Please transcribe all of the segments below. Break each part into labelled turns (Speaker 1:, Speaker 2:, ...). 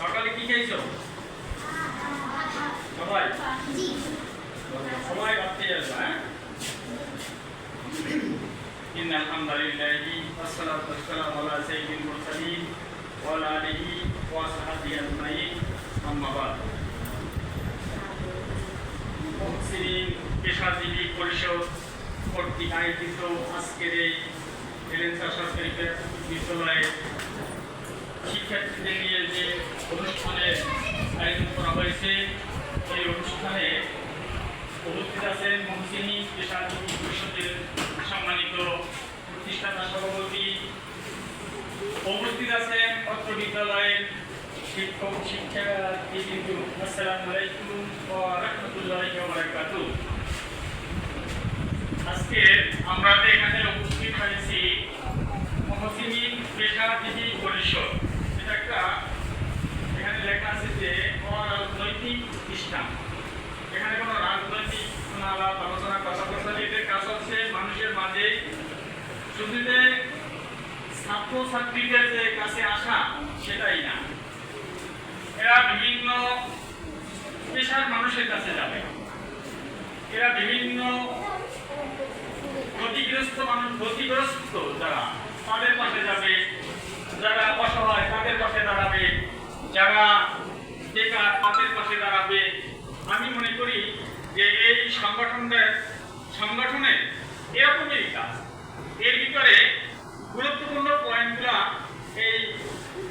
Speaker 1: সকালে কি খেয়েছো সবাই সবাই ভাত খেয়ে আসবে হ্যাঁ إن الحمد لله والصلاة والسلام على سيد المرسلين وعلى آله وصحبه أجمعين أما بعد মুহসিনিন পেশাজীবী পরিষদ কর্তৃক আয়োজিত আজকের এই এলেন্সা সরকারি বিদ্যালয়ে শিক্ষার্থীদের নিয়ে যে অনুষ্ঠানের আয়োজন করা হয়েছে, এই অনুষ্ঠানে উপস্থিত আছেন মহসিনী পেশাজীবী পরিষদের সম্মানিত প্রতিষ্ঠাতা সভাপতি, উপস্থিত আছেন অত্র বিদ্যালয়ের শিক্ষক শিক্ষার্থীবৃন্দ আসসালামু আলাইকুম ওয়া রাহমাতুল্লাহি আজকে আমরা এখানে উপস্থিত হয়েছি, মহসিনী পেশাজীবী পরিষদ এটা একটা এখানে লেখা আছে যে অরাজনৈতিক প্রতিষ্ঠান এখানে কোনো রাজনৈতিক আলোচনা এদের কাজ হচ্ছে মানুষের মাঝে যে কাছে আসা, সেটাই না। এরা বিভিন্ন পেশার মানুষের কাছে যাবে। এরা বিভিন্ন ক্ষতিগ্রস্ত মানুষ, ক্ষতিগ্রস্ত যারা তাদের পাশে যাবে, যারা অসহায়, তাদের পাশে দাঁড়াবে। যারা বেকার তাদের পাশে দাঁড়াবে আমি মনে করি যে এই সংগঠনটার সংগঠনের এরকমই কাজ। এর ভিতরে গুরুত্বপূর্ণ পয়েন্টগুলো এই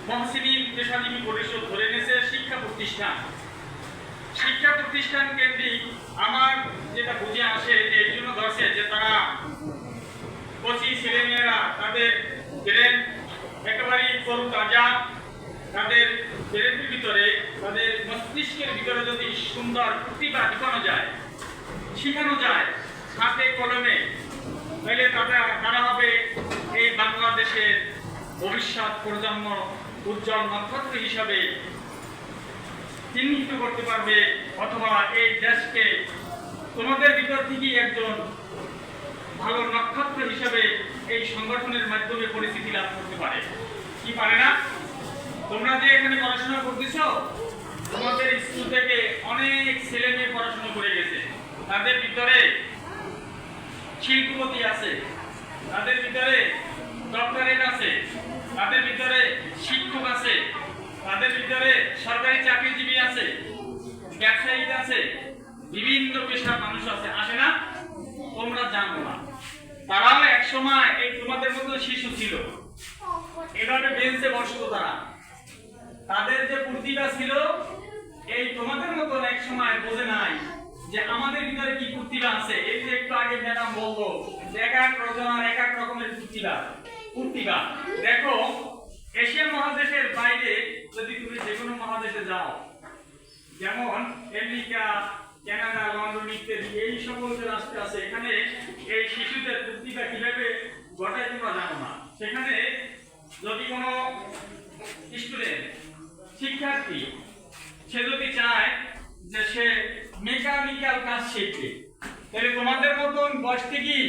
Speaker 1: মহসিনী পেশাজীবী পরিষদ ধরে নিয়েছে শিক্ষা প্রতিষ্ঠান। শিক্ষা প্রতিষ্ঠান কেন্দ্রিক আমার যেটা বুঝে আসে যে এই জন্য ধরছে যে তারা কচি ছেলেমেয়েরা তাদের ব্রেন একেবারেই তরু তাজা, তাদের ব্রেনের ভিতরে, তাদের মস্তিষ্কের ভিতরে যদি সুন্দর প্রতিভা ঢুকানো যায় শেখানো যায় হাতে কলমে। তাহলে তারা তারা হবে এই বাংলাদেশের ভবিষ্যৎ প্রজন্ম উজ্জ্বল নক্ষত্র হিসাবে চিহ্নিত করতে পারবে অথবা এই দেশকে। তোমাদের ভিতর থেকেই একজন ভালো নক্ষত্র হিসেবে এই সংগঠনের মাধ্যমে পরিচিতি লাভ করতে পারে। কি পারে না? তোমরা যে এখানে পড়াশোনা করতেছ, তোমাদের স্কুল থেকে অনেক ছেলে মেয়ে পড়াশোনা করে গেছে। তাদের ভিতরে শিল্পপতি আছে, তাদের ভিতরে ডক্টরেট আছে, তাদের ভিতরে শিক্ষক আছে, তাদের ভিতরে সরকারি চাকরিজীবী আছে ব্যবসায়ী আছে, বিভিন্ন পেশার মানুষ আছে। আসে না? তোমরা জানো না। তারাও এক সময় এই তোমাদের মতো শিশু ছিল। এভাবে বেঞ্চে বসতো তারা। তাদের যে প্রতিভা ছিল, এই তোমাদের মতন এক সময় বোঝে নাই। যে আমাদের ভিতরে কি প্রতিভা আছে? এই যে একটু আগে ম্যাডাম বলল এক এক রচনার এক এক রকমের প্রতিভা প্রতিভা দেখো এশিয়া মহাদেশের বাইরে যদি তুমি যে কোনো মহাদেশে যাও, যেমন আমেরিকা, কানাডা, লন্ডন ইত্যাদি, এই সকল যে রাষ্ট্র আছে, এখানে এই শিশুদের প্রতিভা কীভাবে ঘটায় তোমরা জানো না? সেখানে যদি কোনো স্টুডেন্ট, শিক্ষার্থী, সে যদি চায় যে সে মেকানিক্যাল কাজ শিখবে। তাহলে তোমাদের মতন বয়স থেকেই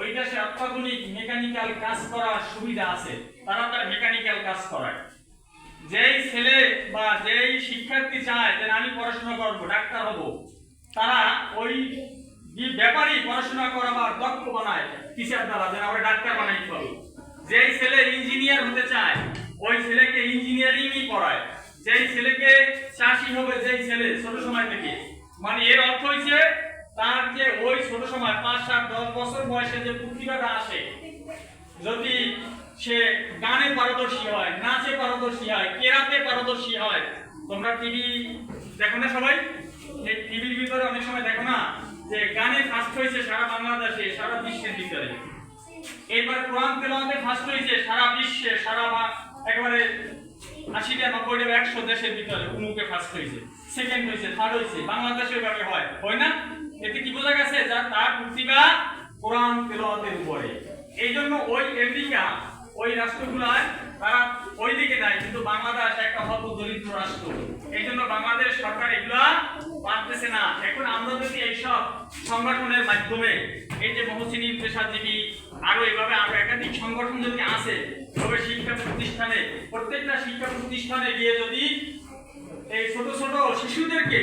Speaker 1: ওই দেশে অত্যাধুনিক মেকানিক্যাল কাজ করার সুবিধা আছে? তারা তার মেকানিক্যাল কাজ করায়। যেই ছেলে বা যেই শিক্ষার্থী চায় যে আমি পড়াশোনা করব, ডাক্তার হব, তারা ওই ব্যাপারেই পড়াশোনা করাবার দক্ষ বানায় টিচার দ্বারা? যেন আমরা ডাক্তার বানাইতে পারি যেই ছেলে ইঞ্জিনিয়ার হতে চায়, ওই ছেলেকে ইঞ্জিনিয়ারিংই পড়ায়। যেই ছেলেকে চাষি হবে, যেই ছেলে ছোট সময় থেকে মানে এর অর্থ হইছে তার যে ওই ছোট সময়, পাঁচ, সাত, দশ বছর বয়সে যে প্রতিভাটা আসে, যদি সে গানে পারদর্শী হয়, নাচে পারদর্শী হয়, কেরাতে পারদর্শী হয়, তোমরা টিভি দেখো না সবাই? এই টিভির ভিতরে অনেক সময় দেখো না যে গানে ফার্স্ট হয়েছে সারা বাংলাদেশে, সারা বিশ্বের ভিতরে। এবার কোরআন তেলাওয়াতে ফার্স্ট হয়েছে সারা বিশ্বে, সারা একেবারে আশিটা নব্বইটা একশো দেশের ভিতরে উমুকে ফার্স্ট হয়েছে। সেকেন্ড হয়েছে থার্ড হয়েছে। বাংলাদেশে ওইভাবে হয়। হয় না? এতে কি বোঝা গেছে? যা তার প্রতিভা কোরআন তেলাওয়াতের উপরে। এই জন্য ওই আমেরিকা, ওই রাষ্ট্রগুলায় তারা ওই দিকে নাই কিন্তু বাংলাদেশ একটা হত দরিদ্র রাষ্ট্র। এই জন্য বাংলাদেশ সরকার এগুলা পারতেছে না। এখন আমরা যদি এইসব সংগঠনের মাধ্যমে, এই যে মহসিনী পেশাজীবী আরও এইভাবে আরও একাধিক সংগঠন যদি আছে তবে শিক্ষা প্রতিষ্ঠানে প্রত্যেকটা শিক্ষা প্রতিষ্ঠানে গিয়ে যদি এই ছোট ছোট শিশুদেরকে